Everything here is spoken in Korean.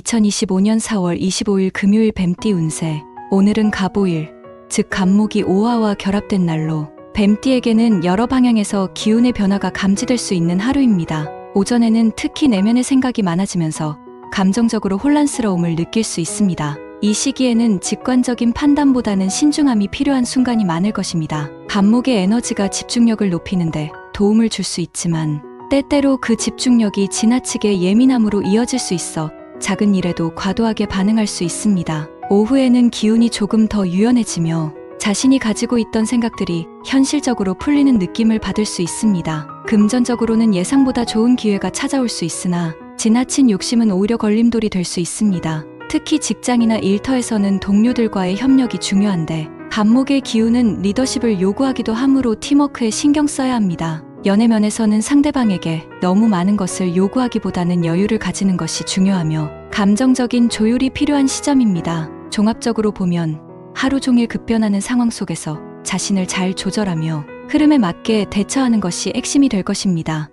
2025년 4월 25일 금요일 뱀띠 운세. 오늘은 가보일, 즉 간목이 오화와 결합된 날로 뱀띠에게는 여러 방향에서 기운의 변화가 감지될 수 있는 하루입니다. 오전에는 특히 내면의 생각이 많아지면서 감정적으로 혼란스러움을 느낄 수 있습니다. 이 시기에는 직관적인 판단보다는 신중함이 필요한 순간이 많을 것입니다. 간목의 에너지가 집중력을 높이는데 도움을 줄 수 있지만 때때로 그 집중력이 지나치게 예민함으로 이어질 수 있어 작은 일에도 과도하게 반응할 수 있습니다. 오후에는 기운이 조금 더 유연해지며 자신이 가지고 있던 생각들이 현실적으로 풀리는 느낌을 받을 수 있습니다. 금전적으로는 예상보다 좋은 기회가 찾아올 수 있으나 지나친 욕심은 오히려 걸림돌이 될 수 있습니다. 특히 직장이나 일터에서는 동료들과의 협력이 중요한데 간목의 기운은 리더십을 요구하기도 하므로 팀워크에 신경 써야 합니다. 연애면에서는 상대방에게 너무 많은 것을 요구하기보다는 여유를 가지는 것이 중요하며 감정적인 조율이 필요한 시점입니다. 종합적으로 보면 하루 종일 급변하는 상황 속에서 자신을 잘 조절하며 흐름에 맞게 대처하는 것이 핵심이 될 것입니다.